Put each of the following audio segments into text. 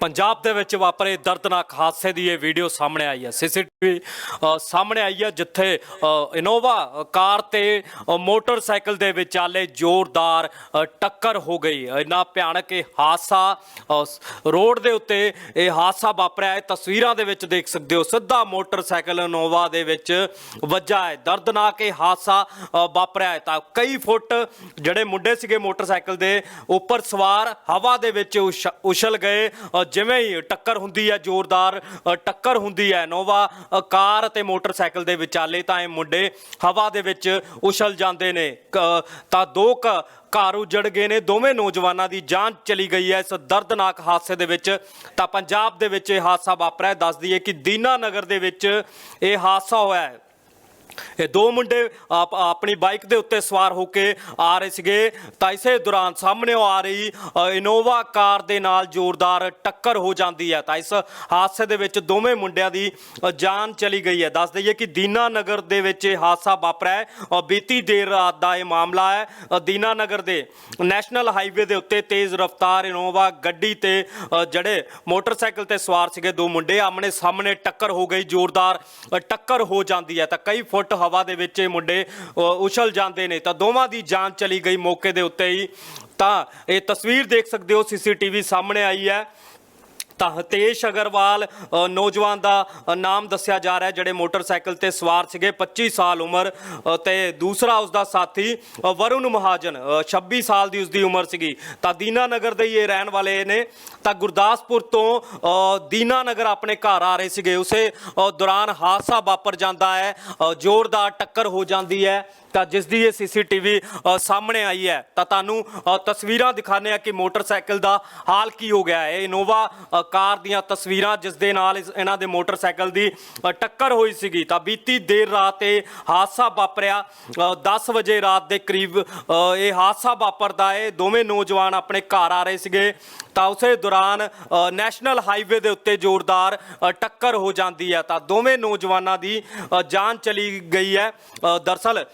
ਪੰਜਾਬ ਦੇ ਵਿੱਚ ਵਾਪਰੇ ਦਰਦਨਾਕ ਹਾਦਸੇ ਦੀ ਇਹ ਵੀਡੀਓ ਸਾਹਮਣੇ ਆਈ ਹੈ। ਸੀਸੀਟੀਵੀ ਸਾਹਮਣੇ ਆਈ ਹੈ, ਜਿੱਥੇ ਇਨੋਵਾ ਕਾਰ ਤੇ ਮੋਟਰਸਾਈਕਲ ਦੇ ਵਿਚਾਲੇ ਜ਼ੋਰਦਾਰ ਟੱਕਰ ਹੋ ਗਈ। ਇੰਨਾ ਭਿਆਨਕ ਇਹ ਹਾਦਸਾ ਰੋਡ ਦੇ ਉੱਤੇ ਇਹ ਹਾਦਸਾ ਵਾਪਰਿਆ ਹੈ। ਤਸਵੀਰਾਂ ਦੇ ਵਿੱਚ ਦੇਖ ਸਕਦੇ ਹੋ, ਸਿੱਧਾ ਮੋਟਰਸਾਈਕਲ ਇਨੋਵਾ ਦੇ ਵਿੱਚ ਵੱਜਾ ਹੈ। ਦਰਦਨਾਕ ਇਹ ਹਾਦਸਾ ਵਾਪਰਿਆ ਹੈ। ਤਾਂ ਕਈ ਫੁੱਟ ਜਿਹੜੇ ਮੁੰਡੇ ਸੀਗੇ ਮੋਟਰਸਾਈਕਲ ਦੇ, ਉੱਪਰ ਸਵਾਰ ਹਵਾ ਦੇ ਵਿੱਚ ਉਛ- ਉਛਲ ਗਏ ਜਿਵੇਂ ਹੀ ਟੱਕਰ ਹੁੰਦੀ ਹੈ, ਜ਼ੋਰਦਾਰ ਟੱਕਰ ਹੁੰਦੀ ਹੈ, ਨੋਵਾ ਕਾਰ ਅਤੇ ਮੋਟਰਸਾਈਕਲ ਦੇ ਵਿਚਾਲੇ ਤਾਂ ਇਹ ਮੁੰਡੇ ਹਵਾ ਦੇ ਵਿੱਚ ਉਛਲ ਜਾਂਦੇ ਨੇ। ਕ- ਤਾਂ ਦੋ ਘਰ ਉਜੜ ਗਏ ਨੇ, ਦੋਵੇਂ ਨੌਜਵਾਨਾਂ ਦੀ ਜਾਨ ਚਲੀ ਗਈ ਹੈ ਇਸ ਦਰਦਨਾਕ ਹਾਦਸੇ ਦੇ ਵਿੱਚ। ਤਾਂ ਪੰਜਾਬ ਦੇ ਵਿੱਚ ਇਹ ਹਾਦਸਾ ਵਾਪਰਿਆ ਹੈ। ਦੱਸ ਦਈਏ ਕਿ ਦੀਨਾ ਨਗਰ ਦੇ ਵਿੱਚ ਇਹ ਹਾਦਸਾ ਹੋਇਆ ਹੈ। ਇਹ ਦੋ ਮੁੰਡੇ ਆਪ- ਆਪਣੀ ਬਾਈਕ ਦੇ ਉੱਤੇ ਸਵਾਰ ਹੋ ਕੇ ਆ ਰਹੇ ਸੀਗੇ। ਤਾਂ ਇਸੇ ਦੌਰਾਨ ਸਾਹਮਣੇ ਆ ਰਹੀ ਇਨੋਵਾ ਕਾਰ ਦੇ ਨਾਲ ਜ਼ੋਰਦਾਰ ਟੱਕਰ ਹੋ ਜਾਂਦੀ ਹੈ। ਤਾਂ ਇਸ ਹਾਦਸੇ ਦੇ ਵਿੱਚ ਦੋਵੇਂ ਮੁੰਡਿਆਂ ਦੀ ਜਾਨ ਚਲੀ ਗਈ ਹੈ। ਦੱਸ ਦਈਏ ਕਿ ਦੀਨਾ ਨਗਰ ਦੇ ਵਿੱਚ ਇਹ ਹਾਦਸਾ ਵਾਪਰਿਆ ਹੈ ਔਰ ਬੀਤੀ ਦੇਰ ਰਾਤ ਦਾ ਇਹ ਮਾਮਲਾ ਹੈ। ਦੀਨਾ ਨਗਰ ਦੇ ਨੈਸ਼ਨਲ ਹਾਈਵੇ ਦੇ ਉੱਤੇ ਤੇਜ਼ ਰਫ਼ਤਾਰ ਇਨੋਵਾ ਗੱਡੀ ਤੇ ਜਿਹੜੇ ਮੋਟਰਸਾਈਕਲ ਤੇ ਸਵਾਰ ਸੀਗੇ। ਦੋ ਮੁੰਡੇ ਆਮਣੇ ਸਾਹਮਣੇ ਟੱਕਰ ਹੋ ਗਈ, ਜ਼ੋਰਦਾਰ ਟੱਕਰ ਹੋ ਜਾਂਦੀ ਹੈ। ਤਾਂ ਕਈ ਫੁੱਟ ਹਵਾ ਦੇ ਵਿੱਚ ਇਹ ਮੁੰਡੇ ਉਛਲ ਜਾਂਦੇ ਨੇ। ਤਾਂ ਦੋਵਾਂ ਦੀ ਜਾਨ ਚਲੀ ਗਈ ਮੌਕੇ ਦੇ ਉੱਤੇ ਹੀ। ਤਾਂ ਇਹ ਤਸਵੀਰ ਦੇਖ ਸਕਦੇ ਹੋ, ਸੀਸੀਟੀਵੀ ਸਾਹਮਣੇ ਆਈ ਹੈ। ਤਾਂ ਹਤੇਸ਼ ਅਗਰਵਾਲ ਨੌਜਵਾਨ ਦਾ ਨਾਮ ਦੱਸਿਆ ਜਾ ਰਿਹਾ ਜਿਹੜੇ ਮੋਟਰਸਾਈਕਲ ਤੇ ਸਵਾਰ ਸੀਗੇ 25 ਸਾਲ ਉਮਰ ਅ, ਤੇ ਦੂਸਰਾ ਉਸ ਦਾ ਸਾਥੀ ਵਰੁਣ ਮਹਾਜਨ ਅ, 26 ਸਾਲ ਦੀ ਉਸ ਦੀ ਉਮਰ ਸੀਗੀ। ਤਾਂ ਦੀਨਾ ਨਗਰ ਦੇ ਹੀ ਇਹ ਰਹਿਣ ਵਾਲੇ ਨੇ। ਤਾਂ ਗੁਰਦਾਸਪੁਰ ਤੋਂ ਦੀਨਾ ਨਗਰ ਆਪਣੇ ਘਰ ਆ ਰਹੇ ਸੀਗੇ। ਉਸੇ ਦੌਰਾਨ ਹਾਦਸਾ ਵਾਪਰ ਜਾਂਦਾ ਹੈ ਜ਼ੋਰਦਾਰ ਟੱਕਰ ਹੋ ਜਾਂਦੀ ਹੈ। ਤਾਂ ਜਿਸ ਦੀ ਇਹ ਸੀਸੀਟੀਵੀ ਸਾਹਮਣੇ ਆਈ ਹੈ। ਤਾਂ ਤੁਹਾਨੂੰ ਤਸਵੀਰਾਂ ਦਿਖਾਣੇ ਆ ਕਿ ਮੋਟਰਸਾਈਕਲ ਦਾ ਹਾਲ ਕੀ ਹੋ ਗਿਆ ਹੈ। ਇਹ ਇਨੋਵਾ ਕਾਰ ਦੀਆਂ ਤਸਵੀਰਾਂ ਜਿਸ ਦੇ ਨਾਲ ਇਸ- ਇਹਨਾਂ ਦੇ ਮੋਟਰਸਾਈਕਲ ਦੀ ਟੱਕਰ ਹੋਈ ਸੀਗੀ। ਤਾਂ ਬੀਤੀ ਦੇਰ ਰਾਤ ਇਹ ਹਾਦਸਾ ਵਾਪਰਿਆ। ਅ, 10 ਵਜੇ ਰਾਤ ਦੇ ਕਰੀਬ ਇਹ ਹਾਦਸਾ ਵਾਪਰਦਾ ਏ ਦੋਵੇਂ ਨੌਜਵਾਨ ਆਪਣੇ ਘਰ ਆ ਰਹੇ ਸੀਗੇ। ਤਾਂ ਉਸੇ ਦੌਰਾਨ ਨੈਸ਼ਨਲ ਹਾਈਵੇ ਦੇ ਉੱਤੇ ਜ਼ੋਰਦਾਰ ਟੱਕਰ ਹੋ ਜਾਂਦੀ ਹੈ। ਤਾਂ ਦੋਵੇਂ ਨੌਜਵਾਨਾਂ ਦੀ ਜਾਨ ਚਲੀ ਗਈ ਹੈ। ਅ, ਦਰਸਲ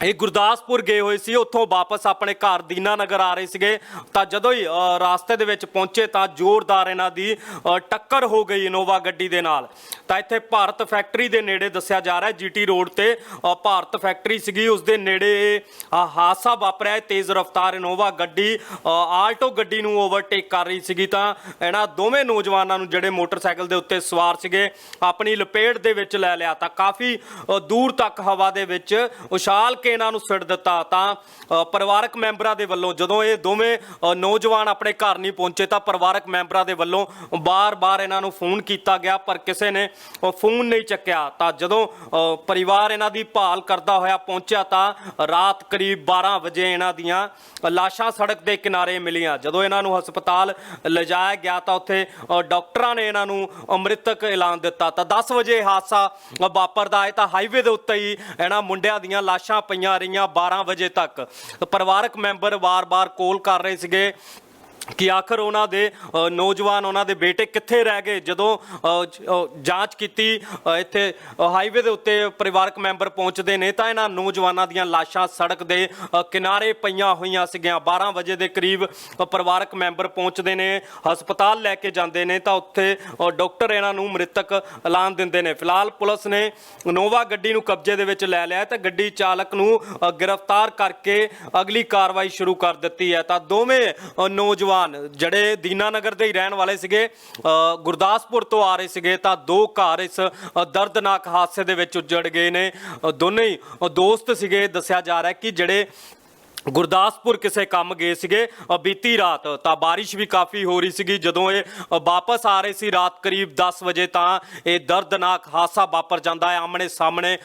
ਇਹ ਗੁਰਦਾਸਪੁਰ ਗਏ ਹੋਏ ਸੀ ਉੱਥੋਂ ਵਾਪਸ ਆਪਣੇ ਘਰ ਦੀਨਾ ਨਗਰ ਆ ਰਹੇ ਸੀਗੇ। ਤਾਂ ਜਦੋਂ ਹੀ ਅ, ਰਾਸਤੇ ਦੇ ਵਿੱਚ ਪਹੁੰਚੇ ਤਾਂ ਜ਼ੋਰਦਾਰ ਇਹਨਾਂ ਦੀ ਟੱਕਰ ਹੋ ਗਈ ਇਨੋਵਾ ਗੱਡੀ ਦੇ ਨਾਲ। ਤਾਂ ਇੱਥੇ ਭਾਰਤ ਫੈਕਟਰੀ ਦੇ ਨੇੜੇ ਦੱਸਿਆ ਜਾ ਰਿਹਾ ਜੀਟੀ ਰੋਡ ਤੇ ਭਾਰਤ ਫੈਕਟਰੀ ਸੀਗੀ। ਉਸ ਦੇ ਨੇੜੇ ਇਹ, ਹਾਦਸਾ ਵਾਪਰਿਆ ਤੇਜ਼ ਰਫ਼ਤਾਰ ਇਨੋਵਾ ਗੱਡੀ ਆਲਟੋ ਗੱਡੀ ਨੂੰ ਓਵਰਟੇਕ ਕਰ ਰਹੀ ਸੀਗੀ। ਤਾਂ ਇਹਨਾਂ ਦੋਵੇਂ ਨੌਜਵਾਨਾਂ ਨੂੰ ਜਿਹੜੇ ਮੋਟਰਸਾਈਕਲ ਦੇ ਉੱਤੇ ਸਵਾਰ ਸੀਗੇ ਆਪਣੀ ਲਪੇਟ ਦੇ ਵਿੱਚ ਲੈ ਲਿਆ। ਤਾਂ ਕਾਫੀ ਦੂਰ ਤੱਕ ਹਵਾ ਦੇ ਵਿੱਚ ਉਛਾਲ ਕੇ ਇਹਨਾਂ ਨੂੰ ਸਿੱਟ ਦਿੱਤਾ। ਤਾਂ ਪਰਿਵਾਰਕ ਮੈਂਬਰਾਂ ਦੇ ਵੱਲੋਂ ਜਦੋਂ ਇਹ ਦੋਵੇਂ ਨੌਜਵਾਨ ਆਪਣੇ ਘਰ ਨਹੀਂ ਪਹੁੰਚੇ, ਤਾਂ ਪਰਿਵਾਰਕ ਮੈਂਬਰਾਂ ਦੇ ਵੱਲੋਂ ਬਾਰ-ਬਾਰ ਇਹਨਾਂ ਨੂੰ ਫੋਨ ਕੀਤਾ ਗਿਆ, ਪਰ ਕਿਸੇ ਨੇ ਫੋਨ ਨਹੀਂ ਚੱਕਿਆ। ਤਾਂ ਜਦੋਂ ਪਰਿਵਾਰ ਇਹਨਾਂ ਦੀ ਭਾਲ ਕਰਦਾ ਹੋਇਆ ਪਹੁੰਚਿਆ, ਤਾਂ ਰਾਤ ਕਰੀਬ 12 ਵਜੇ ਇਹਨਾਂ ਦੀਆਂ ਲਾਸ਼ਾਂ ਸੜਕ ਦੇ ਕਿਨਾਰੇ ਮਿਲੀਆਂ। ਜਦੋਂ ਇਹਨਾਂ ਨੂੰ ਹਸਪਤਾਲ ਲਿਜਾਇਆ ਗਿਆ, ਤਾਂ ਉੱਥੇ ਡਾਕਟਰਾਂ ਨੇ ਇਹਨਾਂ ਨੂੰ ਮ੍ਰਿਤਕ ਐਲਾਨ ਦਿੱਤਾ। ਤਾਂ 10 ਵਜੇ ਹਾਦਸਾ ਵਾਪਰਦਾ ਹੈ, ਤਾਂ ਹਾਈਵੇ ਦੇ ਉੱਤੇ ਹੀ ਇਹਨਾਂ ਮੁੰਡਿਆਂ ਦੀਆਂ ਲਾਸ਼ਾਂ ਪਈਆਂ ਰਹੀਆਂ 12 ਵਜੇ ਤੱਕ। ਪਰਿਵਾਰਕ ਮੈਂਬਰ ਵਾਰ-ਵਾਰ ਕੋਲ ਕਰ ਰਹੇ ਸੀਗੇ। ਕਿ ਆਖਰ ਉਹਨਾਂ ਦੇ ਨੌਜਵਾਨ ਉਹਨਾਂ ਦੇ ਬੇਟੇ ਕਿੱਥੇ ਰਹਿ ਗਏ? ਜਦੋਂ ਜਾਂਚ ਕੀਤੀ ਇੱਥੇ ਹਾਈਵੇ ਦੇ ਉੱਤੇ ਪਰਿਵਾਰਕ ਮੈਂਬਰ ਪਹੁੰਚਦੇ ਨੇ ਤਾਂ ਇਹਨਾਂ ਨੌਜਵਾਨਾਂ ਦੀਆਂ ਲਾਸ਼ਾਂ ਸੜਕ ਦੇ ਕਿਨਾਰੇ ਪਈਆਂ ਹੋਈਆਂ ਸੀਗੀਆਂ। 12 ਵਜੇ ਦੇ ਕਰੀਬ ਪਰਿਵਾਰਕ ਮੈਂਬਰ ਪਹੁੰਚਦੇ ਨੇ ਹਸਪਤਾਲ ਲੈ ਕੇ ਜਾਂਦੇ ਨੇ ਤਾਂ ਉੱਥੇ ਅ, ਡਾਕਟਰ ਇਹਨਾਂ ਨੂੰ ਮ੍ਰਿਤਕ ਐਲਾਨ ਦਿੰਦੇ ਨੇ। ਫਿਲਹਾਲ ਪੁਲਿਸ ਨੇ ਨੋਵਾ ਗੱਡੀ ਨੂੰ ਕਬਜ਼ੇ ਦੇ ਵਿੱਚ ਲੈ ਲਿਆ ਤੇ ਗੱਡੀ ਚਾਲਕ ਨੂੰ ਗ੍ਰਿਫਤਾਰ ਕਰਕੇ ਅਗਲੀ ਕਾਰਵਾਈ ਸ਼ੁਰੂ ਕਰ ਦਿੱਤੀ ਹੈ। ਤਾਂ ਦੋਵੇਂ ਨੌਜਵਾਨ ਨੌਜਵਾਨ ਜਿਹੜੇ ਦੀਨਾਨਗਰ ਦੇ ਹੀ ਰਹਿਣ ਵਾਲੇ ਸੀਗੇ ਅ, ਗੁਰਦਾਸਪੁਰ ਤੋਂ ਆ ਰਹੇ ਸੀਗੇ ਤਾਂ ਦੋ ਘਰ ਇਸ ਦਰਦਨਾਕ ਹਾਦਸੇ ਦੇ ਵਿੱਚ ਉੱਜੜ ਗਏ ਨੇ। ਦੋਨੇ ਹੀ ਦੋਸਤ ਸੀਗੇ ਦੱਸਿਆ ਜਾ ਰਿਹਾ ਕਿ ਜਿਹੜੇ ਗੁਰਦਾਸਪੁਰ ਕਿਸੇ ਕੰਮ ਗਏ ਸੀਗੇ ਬੀਤੀ ਰਾਤ ਤਾਂ ਬਾਰਿਸ਼ ਵੀ ਕਾਫੀ ਹੋ ਰਹੀ ਸੀਗੀ। ਜਦੋਂ ਇਹ ਵਾਪਸ ਆ ਰਹੇ ਸੀ ਰਾਤ ਕਰੀਬ 10 ਵਜੇ ਤਾਂ ਇਹ ਦਰਦਨਾਕ ਹਾਦਸਾ ਵਾਪਰ ਜਾਂਦਾ ਹੈ। ਆਮਣੇ ਸਾਹਮਣੇ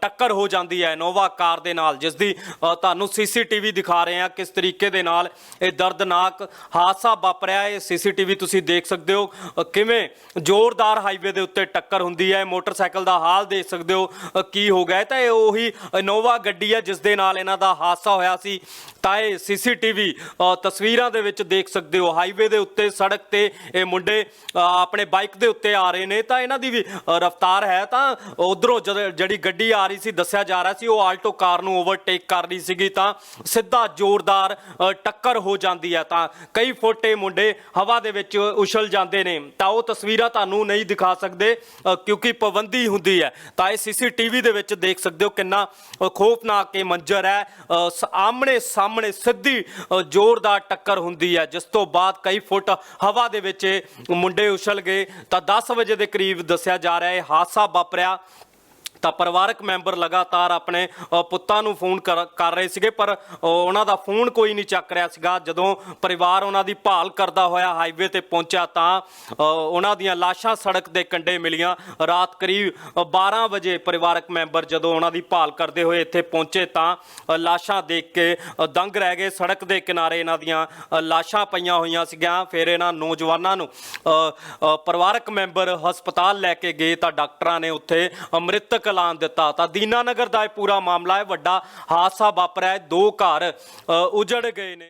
ਟੱਕਰ ਹੋ ਜਾਂਦੀ ਹੈ ਇਨੋਵਾ ਕਾਰ ਦੇ ਨਾਲ ਜਿਸ ਦੀ ਅ, ਤੁਹਾਨੂੰ ਸੀਸੀਟੀਵੀ ਦਿਖਾ ਰਹੇ ਹਾਂ ਕਿਸ ਤਰੀਕੇ ਦੇ ਨਾਲ ਇਹ ਦਰਦਨਾਕ ਹਾਦਸਾ ਵਾਪਰਿਆ ਇਹ ਸੀਸੀਟੀਵੀ ਤੁਸੀਂ ਦੇਖ ਸਕਦੇ ਹੋ ਕਿਵੇਂ ਜ਼ੋਰਦਾਰ ਹਾਈਵੇ ਦੇ ਉੱਤੇ ਟੱਕਰ ਹੁੰਦੀ ਹੈ। ਮੋਟਰਸਾਈਕਲ ਦਾ ਹਾਲ ਦੇਖ ਸਕਦੇ ਹੋ ਕੀ ਹੋ ਗਿਆ ਹੈ। ਤਾਂ ਇਹ ਉਹੀ ਇਨੋਵਾ ਗੱਡੀ ਹੈ ਜਿਸ ਦੇ ਨਾਲ ਇਹਨਾਂ ਦਾ ਹਾਦਸਾ ਹੋਇਆ ਸੀ। ਤਾਂ ਇਹ ਸੀਸੀਟੀਵੀ ਤਸਵੀਰਾਂ ਦੇ ਵਿੱਚ ਦੇਖ ਸਕਦੇ ਹੋ। ਹਾਈਵੇ ਦੇ ਉੱਤੇ ਸੜਕ ਤੇ ਇਹ ਮੁੰਡੇ ਆਪਣੇ ਬਾਈਕ ਦੇ ਉੱਤੇ ਆ ਰਹੇ ਨੇ। ਤਾਂ ਇਹਨਾਂ ਦੀ ਵੀ ਰਫ਼ਤਾਰ ਹੈ। ਤਾਂ ਉਧਰੋਂ ਜਿਹੜੀ ਗੱਡੀ ਆ ਰਹੀ ਸੀ ਦੱਸਿਆ ਜਾ ਰਿਹਾ ਸੀ ਉਹ ਆਲਟੋ ਕਾਰ ਨੂੰ ਓਵਰਟੇਕ ਕਰ ਰਹੀ ਸੀਗੀ। ਤਾਂ ਸਿੱਧਾ ਜ਼ੋਰਦਾਰ ਟੱਕਰ ਹੋ ਜਾਂਦੀ ਹੈ। ਤਾਂ ਕਈ ਫੁੱਟ ਇਹ ਮੁੰਡੇ ਹਵਾ ਦੇ ਵਿੱਚ ਉਛਲ ਜਾਂਦੇ ਨੇ। ਤਾਂ ਉਹ ਤਸਵੀਰਾਂ ਤੁਹਾਨੂੰ ਨਹੀਂ ਦਿਖਾ ਸਕਦੇ ਕਿਉਂਕਿ ਪਾਬੰਦੀ ਹੁੰਦੀ ਹੈ। ਤਾਂ ਇਹ ਸੀਸੀਟੀਵੀ ਦੇ ਵਿੱਚ ਦੇਖ ਸਕਦੇ ਹੋ ਕਿੰਨਾ ਖੋਫਨਾਕ ਇਹ ਮੰਜ਼ਰ ਹੈ। ਅ, ਆਮਣੇ ਸਾਹਮਣੇ ਸਿੱਧੀ ਜ਼ੋਰਦਾਰ ਟੱਕਰ ਹੁੰਦੀ ਹੈ। ਜਿਸ ਤੋਂ ਬਾਅਦ ਕਈ ਫੁੱਟ ਹਵਾ ਦੇ ਵਿੱਚ ਇਹ ਮੁੰਡੇ ਉਛਲ ਗਏ। ਤਾਂ 10 ਵਜੇ ਦੇ ਕਰੀਬ ਦੱਸਿਆ ਜਾ ਰਿਹਾ ਹੈ, ਇਹ ਹਾਦਸਾ ਵਾਪਰਿਆ। ਤਾਂ ਪਰਿਵਾਰਕ ਮੈਂਬਰ ਲਗਾਤਾਰ ਆਪਣੇ ਪੁੱਤਾਂ ਨੂੰ ਫੋਨ ਕਰ ਕਰ ਰਹੇ ਸੀਗੇ ਪਰ ਉਹਨਾਂ ਦਾ ਫੋਨ ਕੋਈ ਨਹੀਂ ਚੱਕ ਰਿਹਾ ਸੀਗਾ। ਜਦੋਂ ਪਰਿਵਾਰ ਉਹਨਾਂ ਦੀ ਭਾਲ ਕਰਦਾ ਹੋਇਆ ਹਾਈਵੇ ਤੇ ਪਹੁੰਚਿਆ ਤਾਂ ਉਹਨਾਂ ਦੀਆਂ ਲਾਸ਼ਾਂ ਸੜਕ ਦੇ ਕੰਢੇ ਮਿਲੀਆਂ। ਰਾਤ ਕਰੀਬ ਅ, 12 ਵਜੇ ਪਰਿਵਾਰਕ ਮੈਂਬਰ ਜਦੋਂ ਉਹਨਾਂ ਦੀ ਭਾਲ ਕਰਦੇ ਹੋਏ ਇੱਥੇ ਪਹੁੰਚੇ ਤਾਂ ਲਾਸ਼ਾਂ ਦੇਖ ਕੇ ਦੰਗ ਰਹਿ ਗਏ। ਸੜਕ ਦੇ ਕਿਨਾਰੇ ਇਹਨਾਂ ਦੀਆਂ ਲਾਸ਼ਾਂ ਪਈਆਂ ਹੋਈਆਂ ਸੀਗੀਆਂ। ਫਿਰ ਇਹਨਾਂ ਨੌਜਵਾਨਾਂ ਨੂੰ ਪਰਿਵਾਰਕ ਮੈਂਬਰ ਹਸਪਤਾਲ ਲੈ ਕੇ ਗਏ ਤਾਂ ਡਾਕਟਰਾਂ ਨੇ ਉੱਥੇ ਮ੍ਰਿਤਕ ਐਲਾਨ ਦਿੱਤਾ। ਤਾਂ ਦੀਨਾਨਗਰ ਦਾ ਇਹ ਪੂਰਾ ਮਾਮਲਾ ਹੈ। ਵੱਡਾ ਹਾਦਸਾ ਵਾਪਰਿਆ ਹੈ। ਦੋ ਘਰ ਅ, ਉਜੜ ਗਏ ਨੇ।